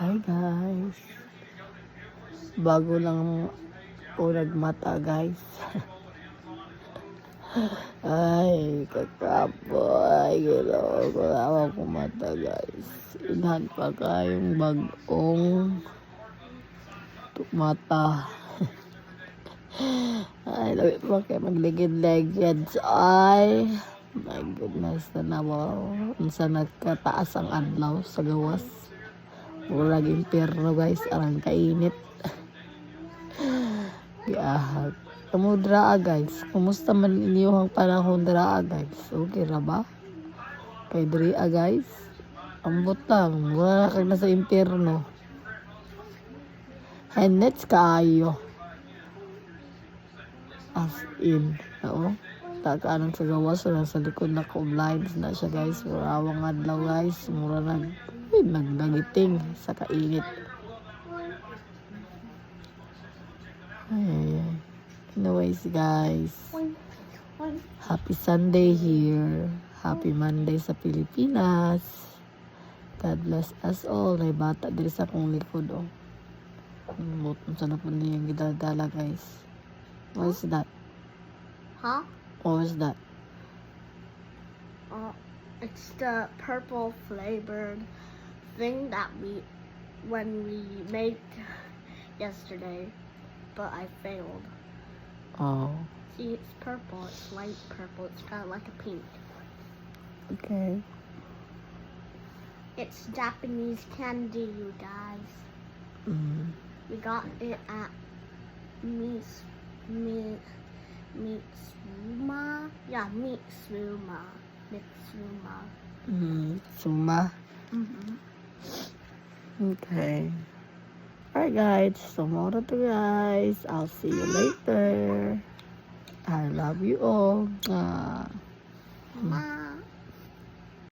Hi guys. Bago lang po nagmata guys. Ay, kakapoy. Ginawa ko naman ko mata guys. Inhan pa kayong bagong mata. Ay, labi pa kayo magligid-ligid. Ay, my goodness na naman. Unsa nagkataas ang adlaw sa gawas. Murag impyerno guys, arang kainit. Gahag. Kamu draa guys. Kumusta man inyong panahon draa guys? Okay ra ba? Kay draa guys. Ambot lang. Wala na kayo nasa impyerno. Henets kaayo. As in. Oo. Takaan sa gawas. Wala sa likod na ko blinds na siya guys. Murawang adlaw guys. Mura nag ay, nagdagiting sa kainit. Ay, ay, ay. Anyways, guys. Happy Sunday here. Happy Monday sa Pilipinas. God bless us all. May bata diri sa akong likod, oh. Butong sa na po niya yung gidadala, guys. What is that? Huh? What was that? Uh, it's the purple flavored thing that we when we made yesterday, but I failed. Oh, See, it's purple. It's light purple. It's kind of like a pink. okay. It's Japanese candy, you guys. Mm. We got it at Mis Mi Mitsuma. Yeah, Mitsuma. Mitsuma. Mm. Suma. Mm-hmm. Okay. Alright guys, tomorrow to guys. I'll see you later. I love you all. Ah. Bye.